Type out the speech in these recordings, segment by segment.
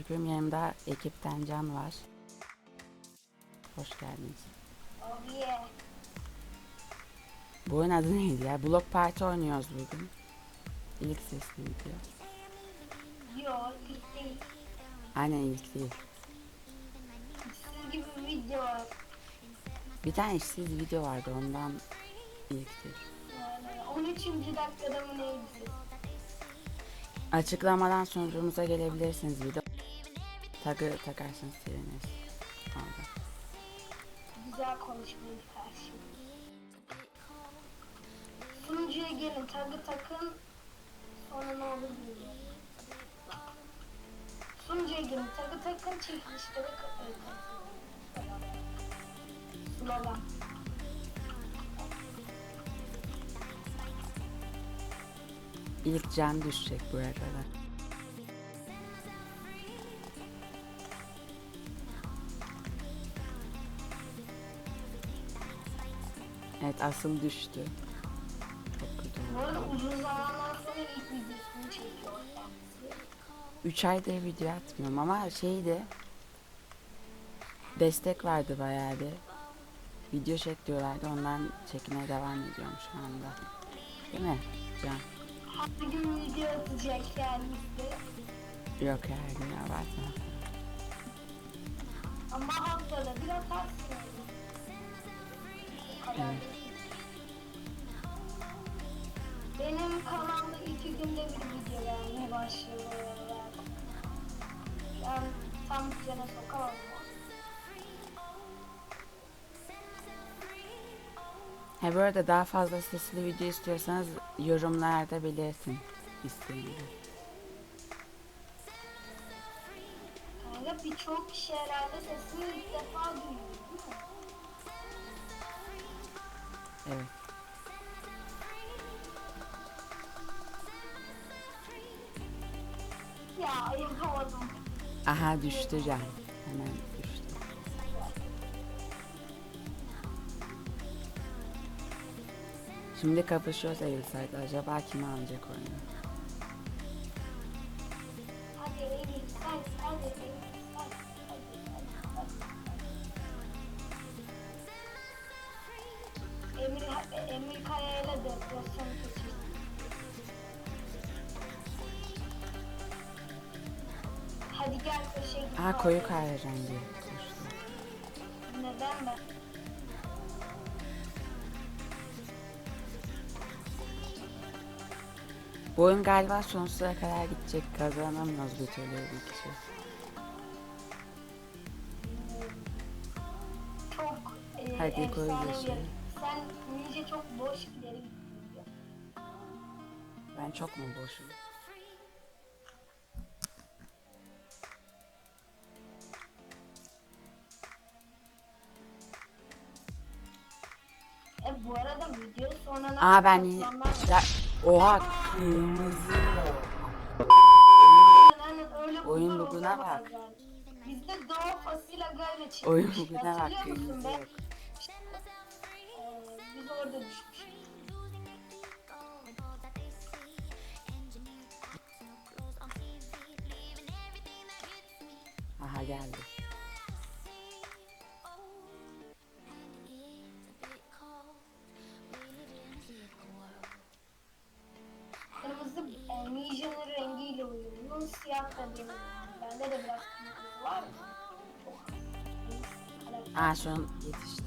çekiyorum. Yanımda ekipten Can var. Hoş geldiniz. Oh yeah. Bu oyun adı neydi ya? Block Party oynuyoruz bugün. İlk sesli video. Yo, ilk değil. Aynen ilk değil. Siz gibi bir video var. Bir tane işsiz video vardı ondan ilktir. Yani 13. dakikada mı neydi? Açıklamadan sonucumuza gelebilirsiniz video. Tagı takarsınız seviniriz. Orada. Güzel konuşmayı karşı. Sunucuya gelin, tagı takın. Sonra ne olur bilmiyorum. Sunucuya gelin, tagı takın, çekilişleri kapatın. Slogan. İlk can düşecek bu arada. Asıl düştü. Çok kötü Bu arada uzun zamandan sonra ilk videosunu çekiyor. kendisi. 3 aydır video atmıyorum ama şeydi destek vardı bayağı bir. Video çek diyorlardı ondan çekmeye devam ediyorum şu anda. Değil mi Can? Her gün video atacak kendisi. Yok her gün abartma. Ama haftada bir atarsın. Evet. Tam düzene sokamam. ama. He bu arada daha fazla sesli video istiyorsanız yorumlarda belirtin isteğinizi. Kanka birçok kişi herhalde sesini ilk defa duyuyor değil mi? Evet. Aha düştü Can. Hemen düştü. Şimdi kapışıyoruz Eylülsay'da. Acaba kim alacak oyunu? Emir, Emir Kaya'yla depresyon Aha koyu kahverengi. Neden ben? Bu oyun galiba sonsuza kadar gidecek. Kazanamıyoruz bir türlü bir kişi. Çok e, Hadi koy yeşil. Sen nice çok boş ileri gittin. Ben çok mu boşum? Bu arada video sonradan Aa ben Ya, oha kırmızı. Oyun olmaz bak. Bizde Doğu Fasila Gayla çıkmış. Oyun bugüne bak kırmızı yok. Ee, biz orada düşmüşüz. Aha geldi. Da benim. Bende Aa şu an yetişti.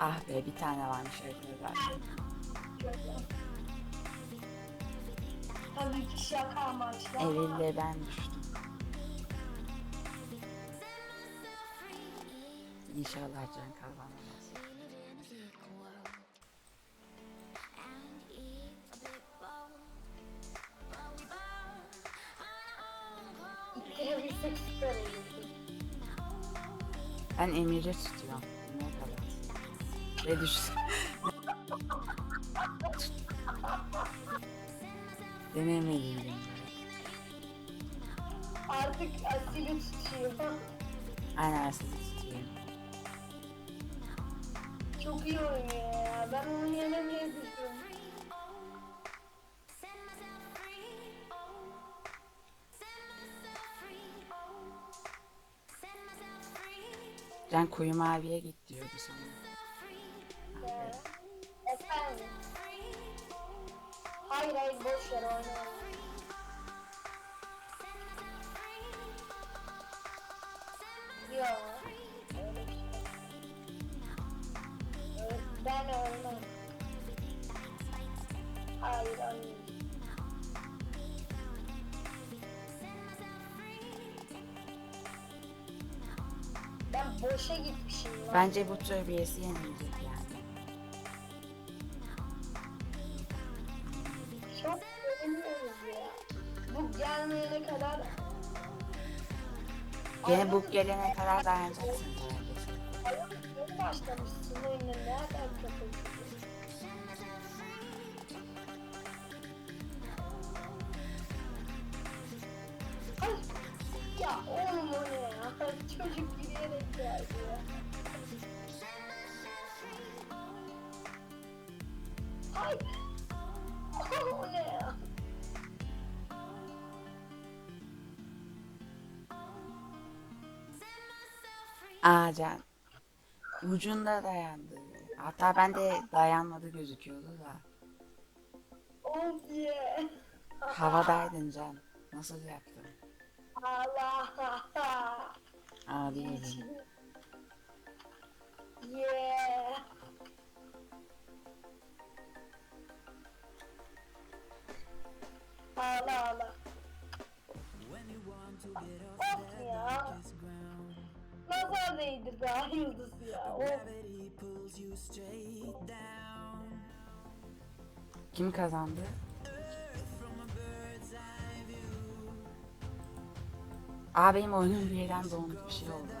Ah be bir tane varmış zaten. Tabii ki şaka ben düştüm. İnşallah can kazanamaz. Ben Emir'i tutuyorum. Ne düştü. Denemeliyim. Artık asili tutuyor. Aynen sizi tutuyorum. çok iyi oynuyor ya. Ben onun yerine Can koyu maviye git diyordu sana. Ya. Efendim. Hayır hayır boş ver oyna. Yok. Ben ölmem. Hayır ölmem. Boşa gitmişim lan. Bence bu tür birisi yenilecek yani. Çok seviniyoruz ya. Bu gelmeyene kadar... Yine bu gelene kadar dayanacaksın. Yeni başlamışsın oyuna nereden kapatıyorsun? O ne ya? Aa Can. Ucunda dayandı. Hatta ben de dayanmadı gözüküyordu da. Of yeah! Havadaydın Can. Nasıl yaptın? Allah! Aa değil. Yeah! Ağla ağla. Of ya. Nazar değdi daha yıldız ya. Of. Kim kazandı? Aa benim oyunum birden dondu bir şey oldu.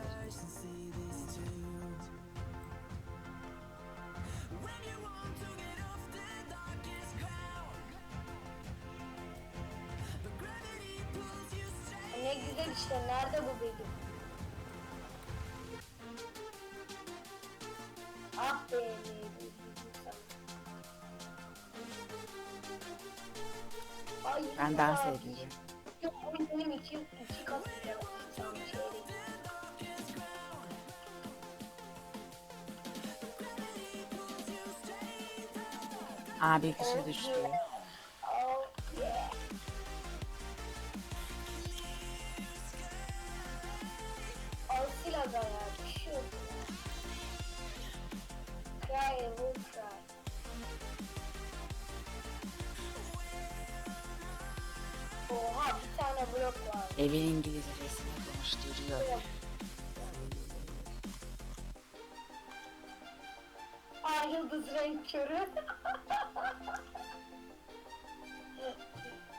Güzel işte. Nerede bu benim? Ah be. Ay, Ben ya. edeceğim. Yok o benim iki, iki kat bile var. Tamam, çeyrek. Aa bir kişi düştü. Yıldız renk körü.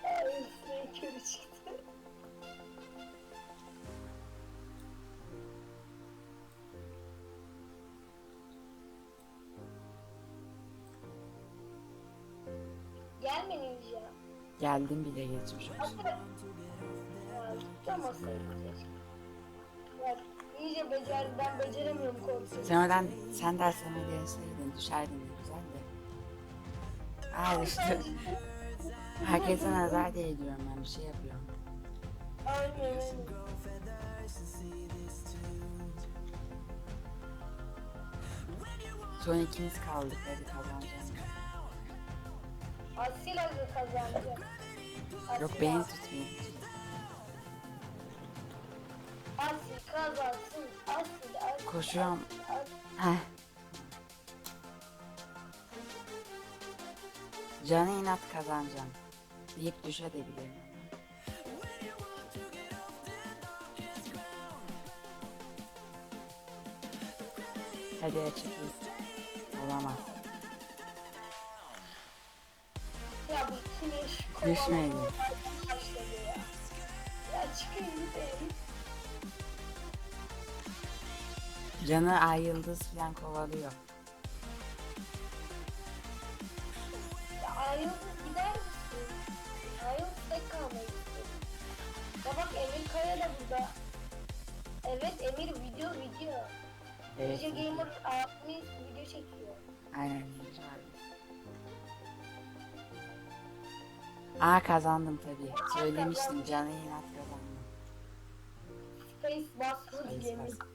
Ay renk körü çıktı. Gelme Ninja. Geldim bile geçmiş olsun. Ya, Tutamasaydı keşke. İyice becer, ben beceremiyorum kontrolü. Sen oradan sen derslerine gelseydin düşerdin ne güzel de. Aa işte. Herkese nazar değdiriyorum ben bir şey yapıyorum. Aynen öyle. Son ikimiz kaldık hadi kazanacağız. Asila kazanacak. Yok Asil- beni tutmayın. Koşuyorum. Heh. Canı inat kazanacağım. Deyip düşebilirim. Hadi çekil. Olamaz. Ya Canı ay yıldız falan kovalıyor. Ayrılıp gider misin? Ayrılıp tek kalmayı istiyorum. Ya bak Emir Kaya da burada. Evet Emir video video. Evet. Gece Gamer abimiz video çekiyor. Aynen yayıncı vardı. Aa kazandım tabii. Söylemiştim canı inat kazandım. Space bastı Space bastı.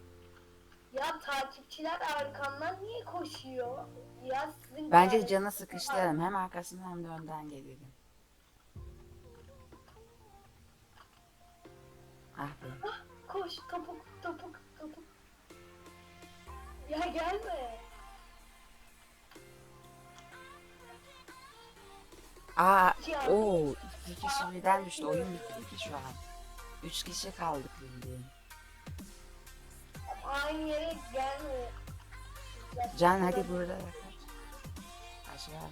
Ya takipçiler arkamdan niye koşuyor? Ya sizin Bence canı sıkıştıralım. Hem arkasından hem de önden gelelim. Ah be. Koş topuk topuk topuk. Ya gelme. Aa, o iki kişi birden düştü. Oyun bitti ki şu an. Üç kişi kaldık bildiğin. Aynı yere gelme. Ya- Can hadi burada da kaç. Aşağı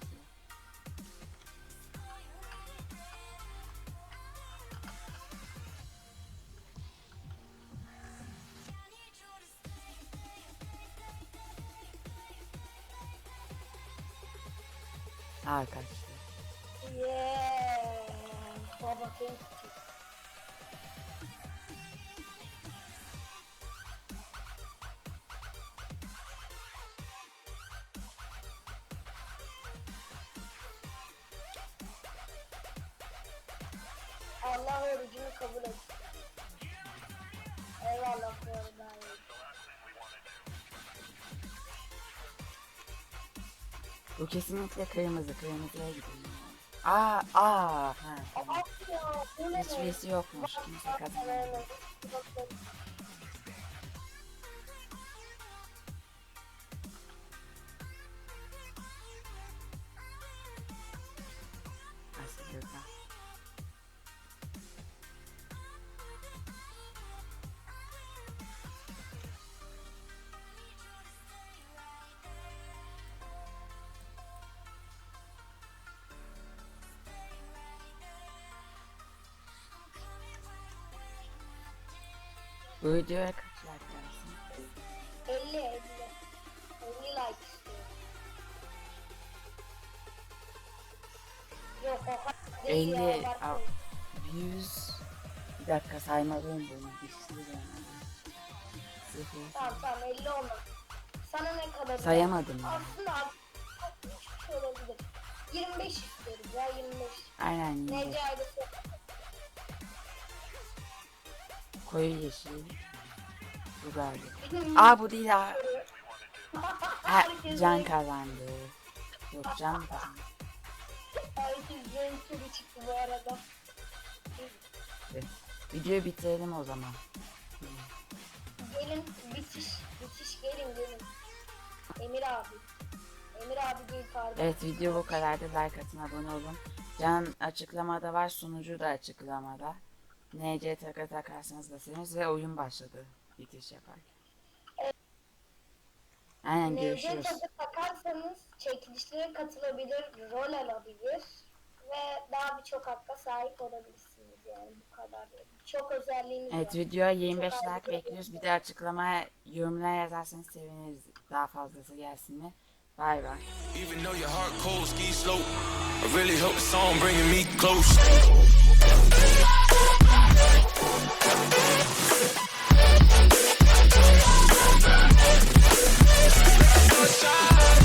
kaçtı. Yeah. Baba Allah orucunu kabul etsin. Eyvallah arada. Bu kesinlikle kırmızı. Kırmızıya gidelim. Aa, aa. Ha? Hiçbirisi yokmuş. Kimse kazanamadı. Bu videoya kaç like gelsin? 50 50. 50 like istiyorum. Yok o kadar değil 50 ya, al- abartmayın. 100 Bir dakika saymalıyım bunu. Sürü. Sıfır. Tamam tamam 50 olmaz. Sana ne kadar? Sayamadım ya. Aslında abi, şey olabilir. 25 istiyoruz ya 25. Aynen yine. Koyu yeşil. Bu galiba. Aa bu değil ha. ha Herkes can kazandı. Yok can kazandı? Herkes renk çıktı bu arada. Videoyu bitirelim o zaman. Gelin bitiş bitiş gelin gelin. Emir abi. Emir abi değil pardon. Evet video bu kadardı. Like atın abone olun. Can açıklamada var. Sunucu da açıklamada. NC taka takarsanız da seviniriz ve oyun başladı. Bitiş yaparken. Aynen Nevce görüşürüz. takı takarsanız çekilişlere katılabilir, rol alabilir ve daha birçok hakka sahip olabilirsiniz yani bu kadar. Çok özelliğimiz Evet var. videoya 25 Çok like bekliyoruz. Bir de açıklamaya yorumlar yazarsanız seviniriz. Daha fazlası gelsin mi? Bay bay. Even though your heart cold, ski slope. I really hope the song bringing me close. Stop!